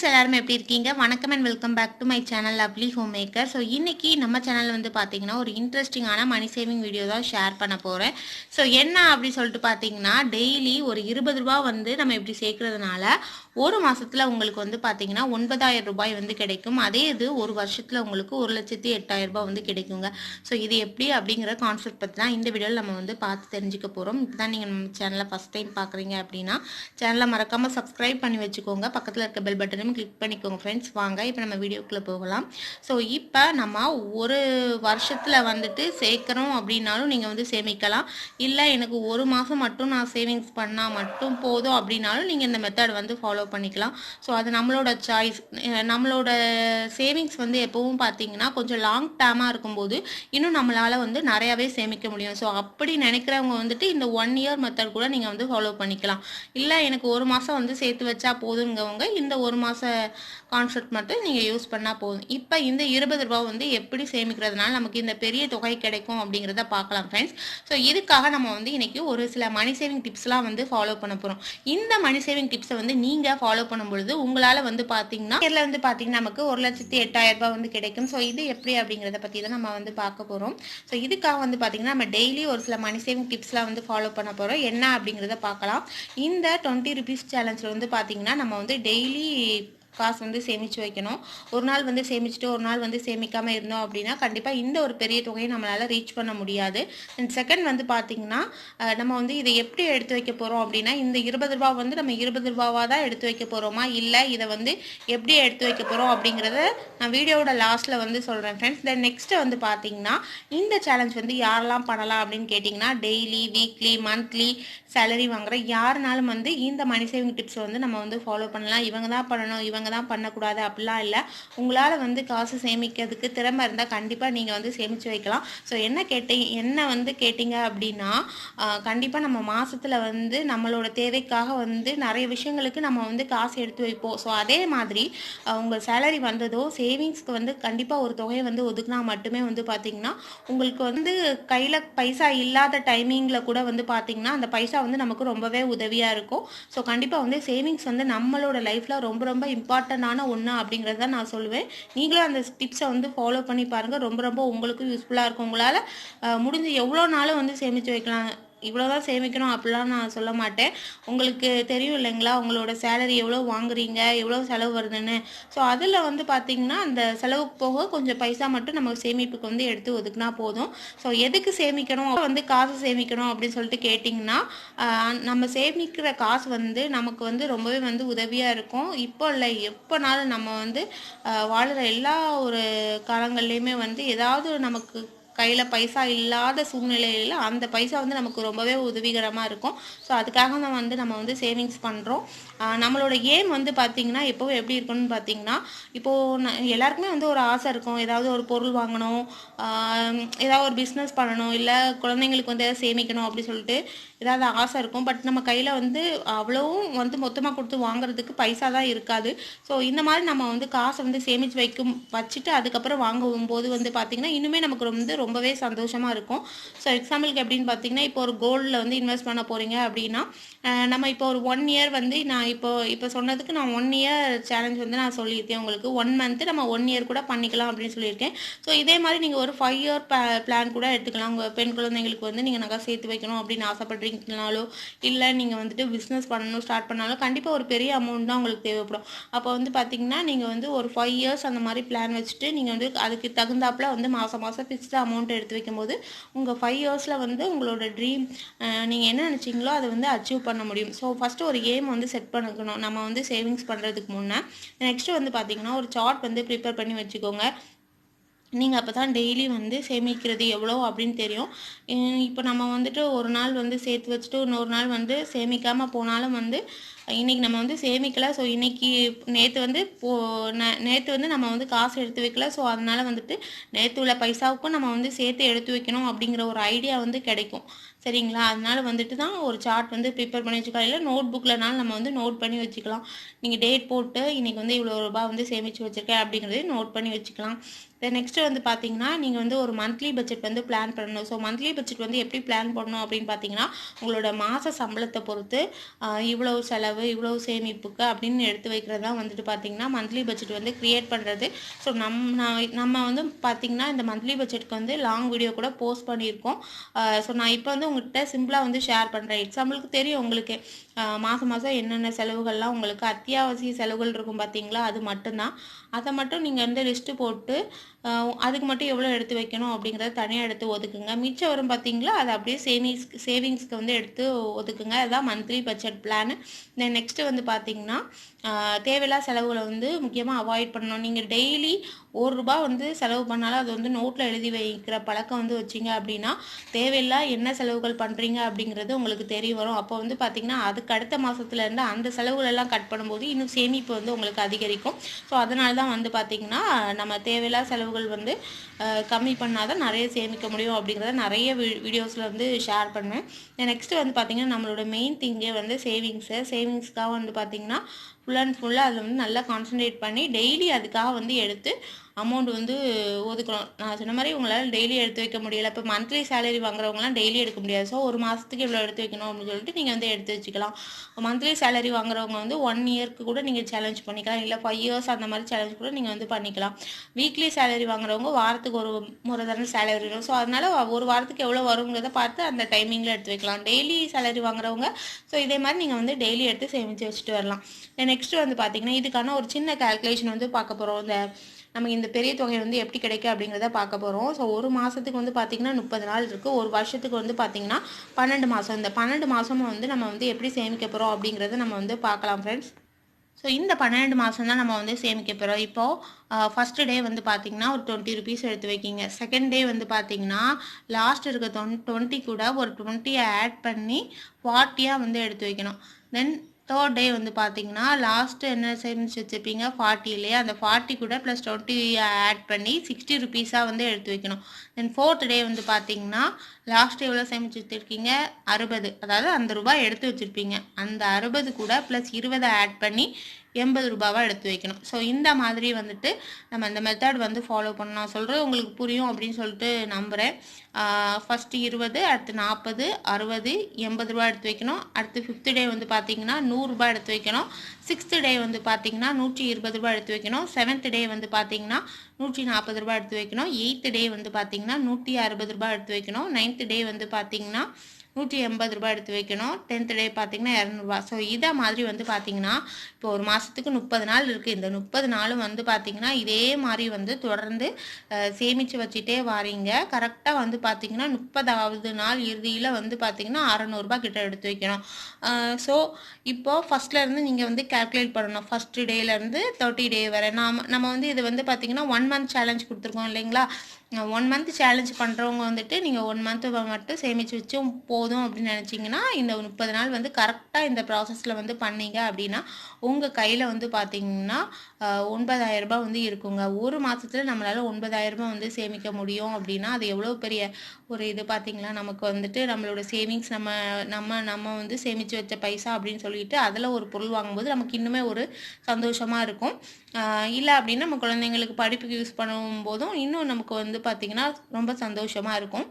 எல்லாருமே எப்படி இருக்கீங்க? வணக்கம் and welcome back to my channel Lovely Home Maker so இன்னைக்கு நம்ம சேனல் வந்து பார்த்தீங்கன்னா ஒரு இன்ட்ரெஸ்டிங்கான மணி சேவிங் வீடியோ தான் ஷேர் பண்ண போகிறேன் ஸோ என்ன அப்படி சொல்லிட்டு பார்த்தீங்கன்னா டெய்லி ஒரு இருபது ரூபா வந்து நம்ம இப்படி சேர்க்கறதுனால ஒரு மாசத்துல உங்களுக்கு வந்து பார்த்தீங்கன்னா ஒன்பதாயிரம் ரூபாய் வந்து கிடைக்கும். அதே இது ஒரு வருஷத்தில் உங்களுக்கு ஒரு லட்சத்தி எட்டாயிரம் ரூபாய் வந்து கிடைக்குங்க. ஸோ இது எப்படி அப்படிங்கிற கான்செப்ட் பற்றி தான் இந்த வீடியோவில் நம்ம வந்து பார்த்து தெரிஞ்சுக்க போகிறோம் இப்போ தான் நீங்கள் நம்ம சேனலை ஃபஸ்ட் டைம் பார்க்குறீங்க அப்படின்னா சேனலை மறக்காமல் சப்ஸ்கிரைப் பண்ணி வச்சுக்கோங்க. பக்கத்தில் இருக்க பெல் பட்டனையும் கிளிக் பண்ணிக்கோங்க ஃப்ரெண்ட்ஸ் வாங்க இப்போ நம்ம வீடியோக்குள்ளே போகலாம். ஸோ இப்போ நம்ம ஒரு வருஷத்தில் வந்துட்டு சேர்க்குறோம் அப்படின்னாலும் நீங்கள் வந்து சேமிக்கலாம். இல்லை எனக்கு ஒரு மாதம் மட்டும் நான் சேவிங்ஸ் பண்ணால் மட்டும் போதும் அப்படின்னாலும் நீங்கள் இந்த மெத்தட் வந்து ஃபாலோ பண்ணிக்கலாம். ஸோ அது நம்மளோட சாய்ஸ் நம்மளோட சேவிங்ஸ் வந்து எப்பவும் பார்த்தீங்கன்னா கொஞ்சம் லாங் டேர்மாக இருக்கும்போது இன்னும் நம்மளால் வந்து நிறையாவே சேமிக்க முடியும். ஸோ அப்படி நினைக்கிறவங்க வந்துட்டு இந்த ஒன் இயர் மெத்தட் கூட நீங்கள் வந்து ஃபாலோ பண்ணிக்கலாம். இல்லை எனக்கு ஒரு மாதம் வந்து சேர்த்து வச்சா போதுங்கவங்க இந்த ஒரு மாத கான்செப்ட் மட்டும் நீங்கள் யூஸ் பண்ணால் போதும். இப்போ இந்த இருபது ரூபா வந்து எப்படி சேமிக்கிறதுனால நமக்கு இந்த பெரிய தொகை கிடைக்கும் அப்படிங்கிறத பார்க்கலாம் ஃப்ரெண்ட்ஸ் ஸோ இதுக்காக நம்ம வந்து இன்னைக்கு ஒரு சில மணி சேவிங் டிப்ஸ்லாம் வந்து ஃபாலோ பண்ண போகிறோம் இந்த மணி சேவிங் டிப்ஸை வந்து நீங்கள் ஃபாலோ பண்ணும் பொழுது உங்களால் வந்து பார்த்தீங்கன்னா இதில் வந்து பார்த்தீங்கன்னா நமக்கு ஒரு லட்சத்தி எட்டாயிரம் ரூபாய் வந்து கிடைக்கும். ஸோ இது எப்படி அப்படிங்கிறத பற்றி தான் நம்ம வந்து பார்க்க போகிறோம் ஸோ இதுக்காக வந்து பார்த்தீங்கன்னா நம்ம டெய்லி ஒரு சில மணி சேவிங் டிப்ஸ்லாம் வந்து ஃபாலோ பண்ண போகிறோம் என்ன அப்படிங்கிறத பார்க்கலாம். இந்த டுவெண்ட்டி ருபீஸ் சேலஞ்சில் வந்து பார்த்தீங்கன்னா நம்ம வந்து டெய்லி காசு வந்து சேமித்து வைக்கணும். ஒரு நாள் வந்து சேமிச்சுட்டு ஒரு நாள் வந்து சேமிக்காமல் இருந்தோம் அப்படின்னா கண்டிப்பாக இந்த ஒரு பெரிய தொகையை நம்மளால் ரீச் பண்ண முடியாது. அண்ட் செகண்ட் வந்து பார்த்திங்கன்னா நம்ம வந்து இதை எப்படி எடுத்து வைக்க போகிறோம் அப்படின்னா இந்த இருபது ரூபா வந்து நம்ம இருபது ரூபாவாக தான் எடுத்து வைக்க போகிறோமா இல்லை இதை வந்து எப்படி எடுத்து வைக்க போகிறோம் அப்படிங்கிறத நான் வீடியோவோட லாஸ்ட்டில் வந்து சொல்கிறேன் ஃப்ரெண்ட்ஸ் தென் நெக்ஸ்ட்டு வந்து பார்த்தீங்கன்னா இந்த சேலஞ்ச் வந்து யாரெல்லாம் பண்ணலாம் அப்படின்னு கேட்டிங்கன்னா டெய்லி வீக்லி மந்த்லி சேலரி வாங்குகிற யாருனாலும் வந்து இந்த மணி சேவிங் டிப்ஸ் வந்து நம்ம வந்து ஃபாலோ பண்ணலாம். இவங்க தான் பண்ணணும் இவங்க தான் பண்ணக்கூடாது அப்படிலாம் இல்லை. உங்களால் வந்து காசு சேமிக்கிறதுக்கு திறமை இருந்தால் கண்டிப்பாக நீங்கள் வந்து சேமித்து வைக்கலாம். ஸோ என்ன கேட்டீங்க என்ன வந்து கேட்டிங்க அப்படின்னா கண்டிப்பாக நம்ம மாதத்தில் வந்து நம்மளோட தேவைக்காக வந்து நிறைய விஷயங்களுக்கு நம்ம வந்து காசு எடுத்து வைப்போம். ஸோ அதே மாதிரி உங்கள் சேலரி வந்ததோ சேவிங்ஸ்க்கு வந்து கண்டிப்பாக ஒரு தொகையை வந்து ஒதுக்குனா மட்டுமே வந்து பார்த்தீங்கன்னா உங்களுக்கு வந்து கையில் பைசா இல்லாத டைமிங்கில் கூட வந்து பார்த்தீங்கன்னா அந்த பைசா வந்து நமக்கு ரொம்பவே உதவியாக இருக்கும். ஸோ கண்டிப்பாக வந்து சேவிங்ஸ் வந்து நம்மளோட லைஃப்பில் ரொம்ப ரொம்ப இம்பார்ட்டண்டான ஒன்று அப்படிங்கிறத நான் சொல்லுவேன். நீங்களும் அந்த டிப்ஸை வந்து ஃபாலோ பண்ணி பாருங்கள் ரொம்ப ரொம்ப உங்களுக்கும் யூஸ்ஃபுல்லாக இருக்கும். உங்களால் முடிஞ்சு எவ்வளோ நாளும் வந்து சேமித்து வைக்கலாம். இவ்வளோதான் சேமிக்கணும் அப்படிலாம் நான் சொல்ல மாட்டேன். உங்களுக்கு தெரியும் இல்லைங்களா? உங்களோட சேலரி எவ்வளோ வாங்குறீங்க? எவ்வளோ செலவு வருதுன்னு. ஸோ அதில் வந்து பார்த்தீங்கன்னா அந்த செலவுக்கு போக கொஞ்சம் பைசா மட்டும் நம்ம சேமிப்புக்கு வந்து எடுத்து ஒதுக்குனா போதும். ஸோ எதுக்கு சேமிக்கணும்? வந்து காசு சேமிக்கணும் அப்படின்னு சொல்லிட்டு கேட்டிங்கன்னா நம்ம சேமிக்கிற காசு வந்து நமக்கு வந்து ரொம்பவே வந்து உதவியாக இருக்கும். இப்போ இல்லை எப்போனாலும் நம்ம வந்து வாழ்கிற எல்லா ஒரு காலங்கள்லேயுமே வந்து ஏதாவது நமக்கு கையில் பைசா இல்லாத சூழ்நிலையில் அந்த பைசா வந்து நமக்கு ரொம்பவே உதவிகரமாக இருக்கும். ஸோ அதுக்காக தான் வந்து நம்ம வந்து சேவிங்ஸ் பண்ணுறோம் நம்மளோட ஏம் வந்து பார்த்திங்கன்னா எப்போவும் எப்படி இருக்கணும்னு பார்த்தீங்கன்னா இப்போது ந- எல்லாருக்குமே வந்து ஒரு ஆசை இருக்கும். ஏதாவது ஒரு பொருள் வாங்கணும். ஏதாவது ஒரு பிஸ்னஸ் பண்ணணும். இல்லை குழந்தைங்களுக்கு வந்து ஏதாவது சேமிக்கணும் அப்படி சொல்லிட்டு ஏதாவது ஆசை இருக்கும். பட் நம்ம கையில் வந்து அவ்வளோவும் வந்து மொத்தமாக கொடுத்து வாங்குறதுக்கு பைசா தான் இருக்காது. ஸோ இந்த மாதிரி நம்ம வந்து காசை வந்து சேமித்து வைக்கும் வச்சுட்டு அதுக்கப்புறம் வாங்கும் போது வந்து பார்த்திங்கன்னா இன்னுமே நமக்கு வந்து ரொம்பவே சந்தோஷமாக இருக்கும். ஸோ எக்ஸாம்பிளுக்கு எப்படின்னு பார்த்தீங்கன்னா இப்போ ஒரு கோல்டில் வந்து இன்வெஸ்ட் பண்ண போகிறீங்க அப்படின்னா நம்ம இப்போ ஒரு ஒன் இயர் வந்து நான் இப்போ இப்போ சொன்னதுக்கு நான் ஒன் இயர் சேலஞ்ச் வந்து நான் சொல்லியிருக்கேன் உங்களுக்கு. ஒன் மந்த்து நம்ம ஒன் இயர் கூட பண்ணிக்கலாம் அப்படின்னு சொல்லியிருக்கேன். ஸோ இதே மாதிரி நீங்கள் ஒரு ஃபைவ் இயர் பிளான் கூட எடுத்துக்கலாம். உங்கள் பெண் குழந்தைங்களுக்கு வந்து நீங்கள் நகை சேர்த்து வைக்கணும் அப்படின்னு ஆசைப்படுறீங்கனாலோ இல்லை நீங்கள் வந்துட்டு பிஸ்னஸ் பண்ணணும் ஸ்டார்ட் பண்ணாலும் கண்டிப்பாக ஒரு பெரிய அமௌண்ட் தான் உங்களுக்கு தேவைப்படும். அப்போ வந்து பார்த்தீங்கன்னா நீங்கள் வந்து ஒரு ஃபைவ் இயர்ஸ் அந்த மாதிரி பிளான் வச்சுட்டு நீங்கள் வந்து அதுக்கு தகுந்தாப்புல வந்து மாதம் மாதம் ஃபிக்ஸ்டு அமௌண்ட் எடுத்து வைக்கும்போது உங்கள் ஃபைவ் இயர்ஸில் வந்து உங்களோட ட்ரீம் நீங்கள் என்ன நினச்சிங்களோ அதை வந்து அச்சீவ் பண்ண முடியும். ஸோ ஃபஸ்ட்டு ஒரு எய்ம் வந்து செட் பண்ணிக்கணும் நம்ம வந்து சேவிங்ஸ் பண்ணுறதுக்கு முன்னே நெக்ஸ்ட்டு வந்து பார்த்தீங்கன்னா ஒரு சார்ட் வந்து ப்ரிப்பேர் பண்ணி வச்சுக்கோங்க. நீங்கள் அப்போ தான் டெய்லி வந்து சேமிக்கிறது எவ்வளோ அப்படின்னு தெரியும். இப்போ நம்ம வந்துட்டு ஒரு நாள் வந்து சேர்த்து வச்சுட்டு இன்னொரு நாள் வந்து சேமிக்காமல் போனாலும் வந்து இன்னைக்கு நம்ம வந்து சேமிக்கலை. ஸோ இன்றைக்கி நேற்று வந்து போ நேற்று வந்து நம்ம வந்து காசு எடுத்து வைக்கல. ஸோ அதனால் வந்துட்டு நேற்று உள்ள பைசாவுக்கும் நம்ம வந்து சேர்த்து எடுத்து வைக்கணும் அப்படிங்கிற ஒரு ஐடியா வந்து கிடைக்கும். சரிங்களா? அதனால வந்துட்டு தான் ஒரு சார்ட் வந்து ப்ரிப்பேர் பண்ணி வச்சுக்கலாம். இல்லை நோட் புக்கில்னாலும் நம்ம வந்து நோட் பண்ணி வச்சுக்கலாம். நீங்கள் டேட் போட்டு இன்றைக்கி வந்து இவ்வளோ ரூபாய் வந்து சேமித்து வச்சுருக்கேன் அப்படிங்கிறதையும் நோட் பண்ணி வச்சுக்கலாம். தென் நெக்ஸ்ட்டு வந்து பார்த்தீங்கன்னா நீங்கள் வந்து ஒரு மந்த்லி பட்ஜெட் வந்து பிளான் பண்ணணும். ஸோ மந்த்லி பட்ஜெட் வந்து எப்படி பிளான் பண்ணணும் அப்படின்னு பார்த்தீங்கன்னா உங்களோட மாத சம்பளத்தை பொறுத்து இவ்வளவு செலவு இவ்வளவு சேமிப்புக்கு அப்படின்னு எடுத்து வைக்கிறது தான் வந்துட்டு பார்த்தீங்கன்னா மந்த்லி பட்ஜெட் வந்து க்ரியேட் பண்ணுறது ஸோ நம் நான் நம்ம வந்து பார்த்தீங்கன்னா இந்த மந்த்லி பட்ஜெட்க்கு வந்து லாங் வீடியோ கூட போஸ்ட் பண்ணியிருக்கோம். ஸோ நான் இப்போ வந்து உங்கள்கிட்ட சிம்பிளாக வந்து ஷேர் பண்ணுறேன் எக்ஸாம்பிளுக்கு தெரியும் உங்களுக்கு. மாதம் மாதம் என்னென்ன செலவுகள்லாம் உங்களுக்கு அத்தியாவசிய செலவுகள் இருக்கும் பார்த்தீங்களா அது மட்டும்தான். அதை மட்டும் நீங்கள் வந்து லிஸ்ட்டு போட்டு அதுக்கு மட்டும் எவ்வளோ எடுத்து வைக்கணும் அப்படிங்கிறத தனியாக எடுத்து ஒதுக்குங்க. மிச்சம் வரும் பார்த்தீங்களா அதை அப்படியே சேவிங்ஸ் சேவிங்ஸ்க்கு வந்து எடுத்து ஒதுக்குங்க. அதுதான் monthly budget plan then next வந்து பார்த்தீங்கன்னா தேவையில்லா செலவுகளை வந்து முக்கியமாக அவாய்ட் பண்ணணும். நீங்கள் டெய்லி ஒரு ரூபா வந்து செலவு பண்ணாலும் அது வந்து நோட்டில் எழுதி வைக்கிற பழக்கம் வந்து வச்சிங்க அப்படின்னா தேவையில்லா என்ன செலவுகள் பண்ணுறீங்க அப்படிங்கிறது உங்களுக்கு தெரிய வரும். அப்போ வந்து பார்த்தீங்கன்னா அதுக்கு அடுத்த மாதத்துலேருந்து அந்த செலவுகளெல்லாம் கட் பண்ணும்போது இன்னும் சேமிப்பு வந்து உங்களுக்கு அதிகரிக்கும். ஸோ அதனால தான் வந்து பார்த்தீங்கன்னா நம்ம தேவையில்லா செலவு செலவுகள் வந்து கம்மி பண்ணால் தான் நிறைய சேமிக்க முடியும் அப்படிங்கிறத நிறைய வீடியோஸில் வந்து ஷேர் பண்ணுவேன். நெக்ஸ்ட்டு வந்து பார்த்தீங்கன்னா நம்மளோட மெயின் திங்கே வந்து சேவிங்ஸு சேவிங்ஸ்க்காக வந்து பார்த்திங்கன்னா ஃபுல் அண்ட் ஃபுல்லாக அதில் வந்து நல்லா கான்சன்ட்ரேட் பண்ணி டெய்லி அதுக்காக வந்து எடுத்து அமௌண்ட் வந்து ஒதுக்கணும். நான் சொன்ன மாதிரி உங்களால் டெய்லி எடுத்து வைக்க முடியல. இப்போ மந்த்லி சேலரி வாங்குறவங்களாம் டெய்லி எடுக்க முடியாது. ஸோ ஒரு மாதத்துக்கு இவ்வளோ எடுத்து வைக்கணும் அப்படின்னு சொல்லிட்டு நீங்கள் வந்து எடுத்து வச்சுக்கலாம். மந்த்லி சேலரி வாங்குறவங்க வந்து ஒன் இயர்க்கு கூட நீங்கள் சேலஞ்ச் பண்ணிக்கலாம். இல்லை ஃபைவ் இயர்ஸ் அந்த மாதிரி சேலஞ்ச் கூட நீங்கள் வந்து பண்ணிக்கலாம். வீக்லி சேலரி வாங்குறவங்க வாரத்துக்கு ஒரு முறை தானே சேலரி வரும். ஸோ அதனால ஒரு வாரத்துக்கு எவ்வளோ வருங்கிறத பார்த்து அந்த டைமிங்கில் எடுத்து வைக்கலாம். டெய்லி சேலரி வாங்குறவங்க ஸோ இதே மாதிரி நீங்கள் வந்து டெய்லி எடுத்து சேமித்து வச்சுட்டு வரலாம். நெக்ஸ்ட் வந்து பார்த்தீங்கன்னா இதுக்கான ஒரு சின்ன கால்குலேஷன் வந்து பார்க்க போகிறோம் இந்த நமக்கு இந்த பெரிய தொகை வந்து எப்படி கிடைக்கும் அப்படிங்கிறத பார்க்க போகிறோம் ஸோ ஒரு மாதத்துக்கு வந்து பார்த்திங்கன்னா முப்பது நாள் இருக்குது ஒரு வருஷத்துக்கு வந்து பார்த்திங்கன்னா பன்னெண்டு மாதம் இந்த பன்னெண்டு மாதமும் வந்து நம்ம வந்து எப்படி சேமிக்க போகிறோம் அப்படிங்கிறத நம்ம வந்து பார்க்கலாம் ஃப்ரெண்ட்ஸ் ஸோ இந்த பன்னெண்டு மாதம் தான் நம்ம வந்து சேமிக்க போகிறோம் இப்போது ஃபஸ்ட்டு டே வந்து பார்த்திங்கன்னா ஒரு டுவெண்ட்டி ருபீஸ் எடுத்து வைக்கிங்க. செகண்ட் டே வந்து பார்த்திங்கன்னா லாஸ்ட் இருக்க தொன் டுவெண்ட்டி கூட ஒரு டுவெண்ட்டியை ஆட் பண்ணி ஃபார்ட்டியாக வந்து எடுத்து வைக்கணும். தென் தேர்ட் டே வந்து பார்த்தீங்கன்னா லாஸ்ட்டு என்ன சேமிச்சு வச்சுருப்பீங்க? ஃபார்ட்டி இல்லையா அந்த ஃபார்ட்டி கூட ப்ளஸ் டுவெண்ட்டி ஆட் பண்ணி சிக்ஸ்டி ருபீஸாக வந்து எடுத்து வைக்கணும். தென் ஃபோர்த் டே வந்து பார்த்தீங்கன்னா லாஸ்ட் எவ்வளோ சேமிச்சு வச்சுருக்கீங்க? அறுபது. அதாவது அந்த ரூபாய் எடுத்து வச்சுருப்பீங்க. அந்த அறுபது கூட ப்ளஸ் இருபதை ஆட் பண்ணி எண்பது ரூபாவாக எடுத்து வைக்கணும். ஸோ இந்த மாதிரி வந்துட்டு நம்ம இந்த மெத்தட் வந்து ஃபாலோ பண்ணணும். நான் சொல்கிறது உங்களுக்கு புரியும் அப்படின்னு சொல்லிட்டு நம்புகிறேன் ஃபஸ்ட்டு இருபது அடுத்து நாற்பது அறுபது எண்பது ரூபா எடுத்து வைக்கணும். அடுத்து ஃபிஃப்த் டே வந்து பார்த்தீங்கன்னா நூறுரூபா எடுத்து வைக்கணும். சிக்ஸ்த்து டே வந்து பார்த்தீங்கன்னா நூற்றி இருபது ரூபா எடுத்து வைக்கணும். செவன்த் டே வந்து பார்த்தீங்கன்னா நூற்றி நாற்பது ரூபா எடுத்து வைக்கணும். எயித்து டே வந்து பார்த்தீங்கன்னா நூற்றி அறுபது ரூபா எடுத்து வைக்கணும். நைன்த்து டே வந்து பார்த்தீங்கன்னா நூற்றி எண்பது ரூபாய் எடுத்து வைக்கணும். டென்த் டே பார்த்தீங்கன்னா இரநூறுபா. ஸோ இதை மாதிரி வந்து பார்த்தீங்கன்னா இப்போ ஒரு மாதத்துக்கு முப்பது நாள் இருக்குது இந்த முப்பது நாளும் வந்து பார்த்தீங்கன்னா இதே மாதிரி வந்து தொடர்ந்து சேமித்து வச்சுட்டே வாரீங்க. கரெக்டாக வந்து பார்த்தீங்கன்னா முப்பதாவது நாள் இறுதியில் வந்து பார்த்தீங்கன்னா அறநூறுபா கிட்ட எடுத்து வைக்கணும். ஸோ இப்போ ஃபஸ்ட்லேருந்து நீங்கள் வந்து கேல்குலேட் பண்ணணும். ஃபஸ்ட்டு டேலேருந்து தேர்ட்டி டே வரை. நாம் நம்ம வந்து இது வந்து பார்த்தீங்கன்னா ஒன் மந்த் சேலஞ்ச் கொடுத்துருக்கோம் இல்லைங்களா? ஒன் மந்த் சேலஞ்ச் பண்ணுறவங்க வந்துட்டு நீங்கள் ஒன் மந்த் மட்டும் சேமித்து வச்சும் போதும். போதும் அப்படின்னு நினச்சிங்கன்னா இந்த முப்பது நாள் வந்து கரெக்டாக இந்த ப்ராசஸில் வந்து பண்ணீங்க அப்படின்னா உங்கள் கையில் வந்து பார்த்தீங்கன்னா ஒன்பதாயிரம் ரூபாய் வந்து இருக்குங்க. ஒரு மாதத்துல நம்மளால் ஒன்பதாயிரம் ரூபாய் வந்து சேமிக்க முடியும் அப்படின்னா அது எவ்வளோ பெரிய ஒரு இது பார்த்தீங்களா நமக்கு வந்துட்டு நம்மளோட சேவிங்ஸ் நம்ம நம்ம நம்ம வந்து சேமித்து வச்ச பைசா அப்படின்னு சொல்லிட்டு அதில் ஒரு பொருள் வாங்கும்போது நமக்கு இன்னுமே ஒரு சந்தோஷமாக இருக்கும். இல்லை அப்படின்னா நம்ம குழந்தைங்களுக்கு படிப்புக்கு யூஸ் பண்ணும் போதும் இன்னும் நமக்கு வந்து பார்த்திங்கன்னா ரொம்ப சந்தோஷமாக இருக்கும்.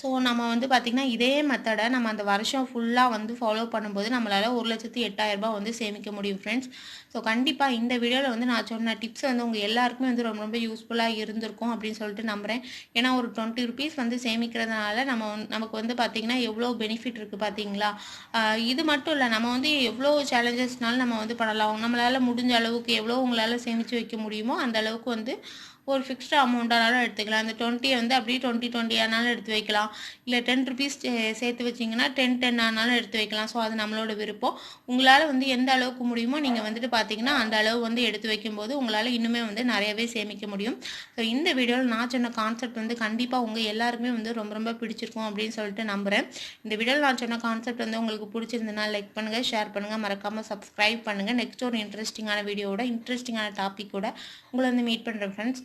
ஸோ நம்ம வந்து பார்த்திங்கன்னா இதே மெத்தடை நம்ம அந்த வருஷம் ஃபுல்லாக வந்து ஃபாலோ பண்ணும்போது நம்மளால் ஒரு லட்சத்து எட்டாயிரம் ரூபாய் வந்து சேமிக்க முடியும் ஃப்ரெண்ட்ஸ் ஸோ கண்டிப்பாக இந்த வீடியோவில் வந்து நான் சொன்ன டிப்ஸ் வந்து உங்கள் எல்லாருக்குமே வந்து ரொம்ப ரொம்ப யூஸ்ஃபுல்லாக இருந்திருக்கும் அப்படின்னு சொல்லிட்டு நம்புகிறேன் ஏன்னா ஒரு டுவெண்ட்டி ருபீஸ் வந்து சேமிக்கிறதுனால நம்ம நமக்கு வந்து பார்த்திங்கன்னா எவ்வளோ பெனிஃபிட் இருக்குது பார்த்தீங்களா இது மட்டும் இல்லை நம்ம வந்து எவ்வளோ சேலஞ்சஸ்னாலும் நம்ம வந்து பண்ணலாம். நம்மளால் முடிஞ்ச அளவுக்கு எவ்வளோ உங்களால் சேமித்து வைக்க முடியுமோ அந்த அளவுக்கு வந்து ஒரு ஃபிக்ஸ்டு அமௌண்ட்டானாலும் எடுத்துக்கலாம். அந்த டுவெண்ட்டியை வந்து அப்படியே டுவெண்ட்டி டுவெண்ட்டி ஆனாலும் எடுத்து வைக்கலாம். இல்லை டென் ருபீஸ் சேர்த்து வச்சிங்கன்னா டென் டென் ஆனாலும் எடுத்து வைக்கலாம். ஸோ அது நம்மளோட விருப்பம். உங்களால் வந்து எந்த அளவுக்கு முடியுமோ நீங்கள் வந்துட்டு பார்த்தீங்கன்னா அந்த அளவு வந்து எடுத்து வைக்கும்போது உங்களால் இன்னுமே வந்து நிறையவே சேமிக்க முடியும். ஸோ இந்த வீடியோவில் நான் சொன்ன கான்செப்ட் வந்து கண்டிப்பாக உங்கள் எல்லாருக்குமே வந்து ரொம்ப ரொம்ப பிடிச்சிருக்கும் அப்படின்னு சொல்லிட்டு நம்புகிறேன் இந்த வீடியோவில் நான் சொன்ன கான்செப்ட் வந்து உங்களுக்கு பிடிச்சிருந்ததுனா லைக் பண்ணுங்கள் ஷேர் பண்ணுங்கள் மறக்காமல் சப்ஸ்கிரைப் பண்ணுங்கள் நெக்ஸ்ட் ஒரு இன்ட்ரெஸ்டிங்கான வீடியோவோட இன்ட்ரெஸ்டிங்கான டாப்பிக்கோட உங்களை வந்து மீட் பண்ணுறேன் ஃப்ரெண்ட்ஸ்